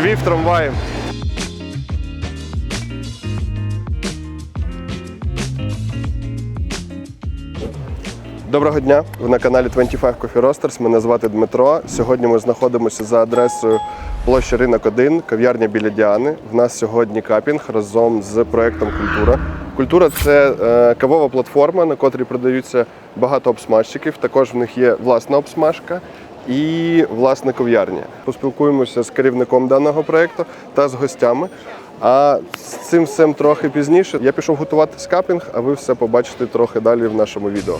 Львів трамваї. Доброго дня! Ви на каналі 25 Coffee Roasters. Мене звати Дмитро. Сьогодні ми знаходимося за адресою площі Ринок 1, кав'ярня біля Діани. В нас сьогодні капінг разом з проектом Культура. Культура це е, кавова платформа, на котрій продаються багато обсмажчиків. Також в них є власна обсмажка і власна кав'ярня. Поспілкуємося з керівником даного проєкту та з гостями. А з цим всім трохи пізніше я пішов готувати скапінг, а ви все побачите трохи далі в нашому відео.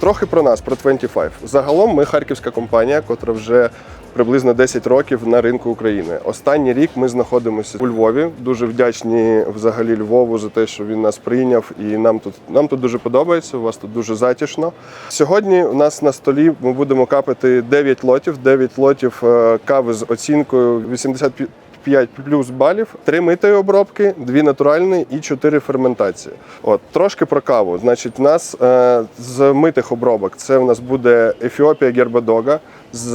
Трохи про нас, про 25. Загалом ми харківська компанія, котра вже приблизно 10 років на ринку України. Останній рік ми знаходимося у Львові. Дуже вдячні взагалі Львову за те, що він нас прийняв, і нам тут нам тут дуже подобається. У вас тут дуже затишно. Сьогодні у нас на столі ми будемо капати 9 лотів, 9 лотів е, кави з оцінкою 85 5 плюс балів, 3 митої обробки, 2 натуральні і 4 ферментації. От трошки про каву. Значить, у нас е, з митих обробок це у нас буде Ефіопія Гербадога з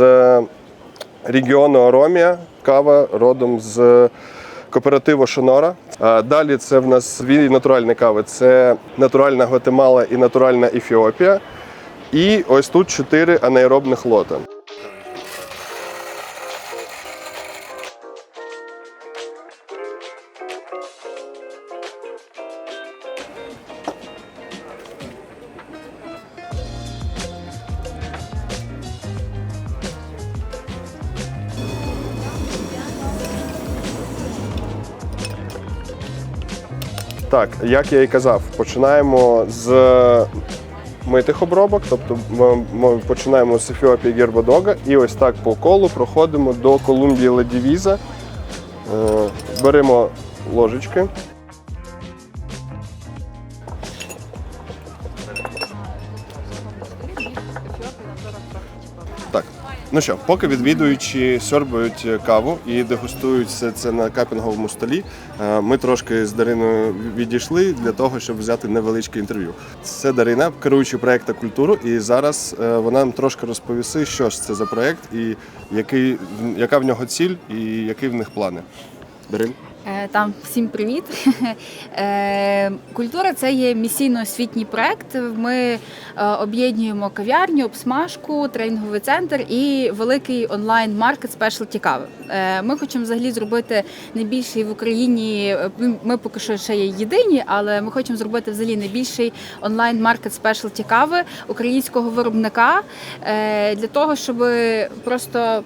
регіону Оромія, кава родом з кооперативу Шонора. А Далі це в нас дві натуральні кави: це натуральна Гватемала і натуральна Ефіопія. І ось тут чотири анаеробних лота. Так, як я і казав, починаємо з митих обробок, тобто ми, ми починаємо з Ефіопії Гербодога і ось так по колу проходимо до Колумбії Ледівіза. Е, Беремо ложечки. Ну що, поки відвідуючі сьорбають каву і дегустують все це на капінговому столі, е, ми трошки з Дариною відійшли для того, щоб взяти невеличке інтерв'ю. Це Дарина, керуючий проекту культуру, і зараз е, вона нам трошки розповісти, що ж це за проект і який, яка в нього ціль і які в них плани. Дарин? Е, Там всім привіт. Е, Культура це є місійно-освітній проект. Ми е, об'єднуємо кав'ярню, обсмажку, тренінговий центр і великий онлайн-маркет спешлті кави. Е, Ми хочемо взагалі зробити найбільший в Україні. ми- поки що ще є єдині, але ми хочемо зробити взагалі найбільший онлайн-маркет спешлті кави українського виробника для того, щоб просто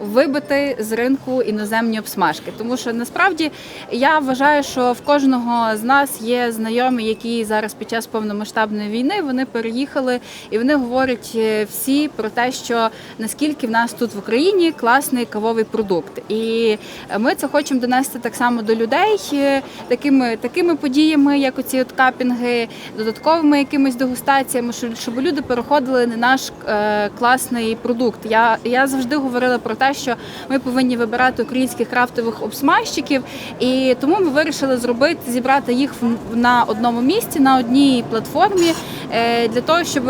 вибити з ринку іноземні обсмажки. Тому що насправді я вважаю, що в кожного з нас є знайомі, які зараз під час повномасштабної війни вони переїхали і вони говорять е, всі про те, що наскільки в нас тут в Україні класний кавовий продукт. І ми це хочемо донести так само до людей е, такими, такими подіями, як оці от капінги, додатковими якимись дегустаціями, щоб, люди переходили на наш е, класний продукт. Я, я завжди говорила про те, що ми повинні вибирати українських крафтових обсмажчиків, і тому ми вирішили зробити зібрати їх на одному місці, на одній платформі, е, для того, щоб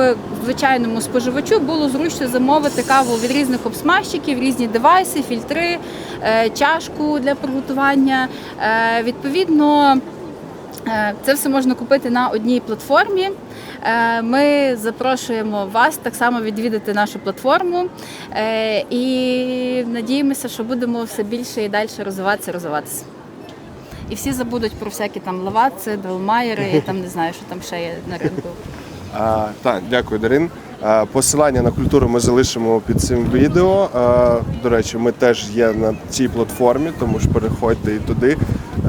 звичайному споживачу було зручно замовити каву від різних обсмажчиків, різні девайси, фільтри, е, чашку для приготування. Е, Відповідно. Е, Це все можна купити на одній платформі. Е, Ми запрошуємо вас так само відвідати нашу платформу Е, і надіємося, що будемо все більше і далі розвиватися, розвиватися. І всі забудуть про всякі там лаваци, долмайери, і там не знаю, що там ще є на ринку. А, так, дякую, Дарин. А, посилання на культуру ми залишимо під цим відео. А, до речі, ми теж є на цій платформі, тому ж переходьте і туди.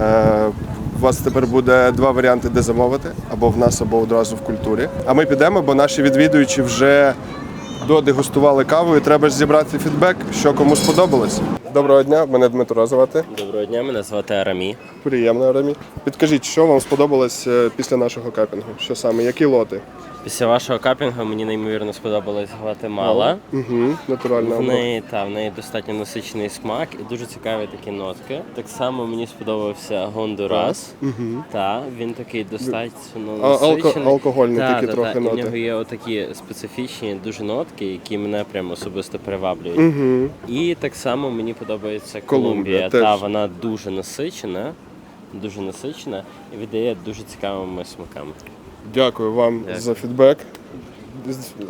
А, у вас тепер буде два варіанти, де замовити, або в нас, або одразу в культурі. А ми підемо, бо наші відвідувачі вже додегустували каву, і треба ж зібрати фідбек, що кому сподобалось. Доброго дня, мене Дмитро звати. Доброго дня, мене звати Арамі. Приємно, Рамі. Підкажіть, що вам сподобалось е, після нашого капінгу? Що саме? Які лоти? Після вашого капінгу мені неймовірно сподобалась Гватемала. Угу, натуральна В неї та в неї достатньо насичений смак і дуже цікаві такі нотки. Так само мені сподобався Гондурас. Угу. Та він такий достатньо А, алко- насичений. алкогольні Та, такі та, трохи та. І в нього є отакі специфічні дуже нотки, які мене прямо особисто приваблюють. Угу. І так само мені подобається Колумбія Колумбія. теж. Та вона дуже насичена, дуже насичена і віддає дуже цікавими смаками. Дякую вам Дякую. за фідбек.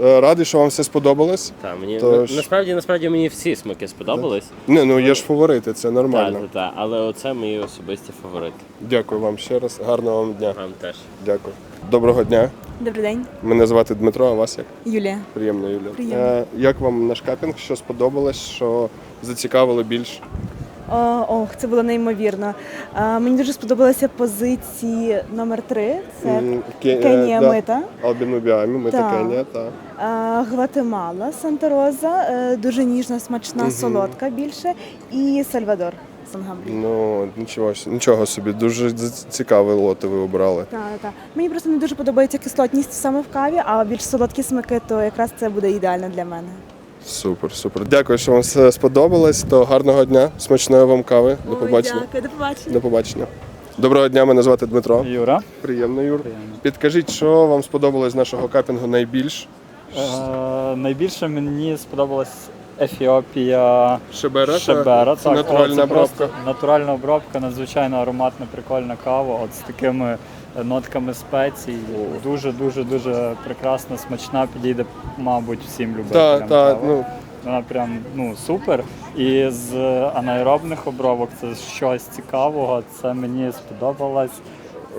Е, Радий, що вам все сподобалось. Та мені Тож- на- насправді насправді мені всі смаки сподобались. Не, ну є ж фаворити, це Так, нормально. так, так. Але оце мої особисті фаворити. Дякую вам ще раз. Гарного вам дня. Вам теж. Дякую. Доброго дня. Добрий день, Мене звати Дмитро, а вас як? Юлія. Приємно, Юля. Приємно. Е, як вам наш капінг? Що сподобалось, що зацікавило більш? О, ох, це було неймовірно. А, мені дуже сподобалися позиції номер 3 Це М, Ке- е, Кенія да. Мита, Албінубіамі, Мита Так. Кенія, так. а, Гватемала, Санта-Роза, е, дуже ніжна, смачна, солодка більше, і Сальвадор Сангамбрі. Ну, нічого, нічого собі, дуже цікаві лоти ви обрали. Так, так. Мені просто не дуже подобається кислотність саме в каві, а більш солодкі смаки, то якраз це буде ідеально для мене. Супер, супер. Дякую, що вам все сподобалось. То гарного дня, смачної вам кави. До Ой, побачення. Дякую, до побачення. До побачення. Доброго дня, мене звати Дмитро. Юра. Приємно, Юр. Приємно. Підкажіть, що вам сподобалось з нашого капінгу найбільш? Е, найбільше мені сподобалась Ефіопія Шебера? Шебера. Це Так, натуральна це просто обробка. натуральна обробка, надзвичайно ароматна, прикольна кава. От з такими е, нотками спецій. Дуже, дуже, дуже прекрасна, смачна, підійде, мабуть, всім любителям. Так, так, ну Вона прям ну супер. І з анаеробних обробок це щось цікавого. Це мені сподобалось.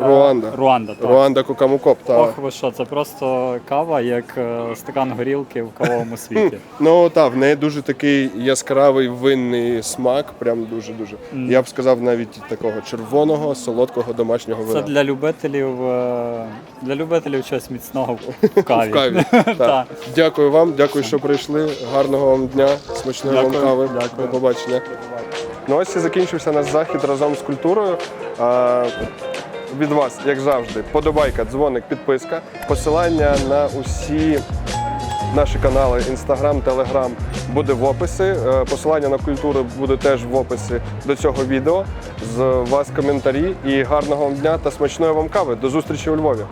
Руанда. Руанда, так. Руанда Кукамукоп, так. Ох, ви що, це просто кава, як е, стакан горілки в кавовому світі. Ну так, в неї дуже такий яскравий винний смак, прям дуже-дуже. Мгм. Я б сказав, навіть такого червоного, солодкого домашнього Це для любителів е, для любителів чогось міцного в каві. В каві. Так. Дякую вам, дякую, що прийшли. Гарного вам дня, смачної вам кави. дякую. До побачення. Ну ось і закінчився наш захід разом з культурою. Від вас, як завжди, подобайка, дзвоник, підписка, посилання на усі наші канали Instagram, Telegram буде в описі. Е, Посилання на культуру буде теж в описі до цього відео. З вас коментарі і гарного вам дня та смачної вам кави. До зустрічі у Львові.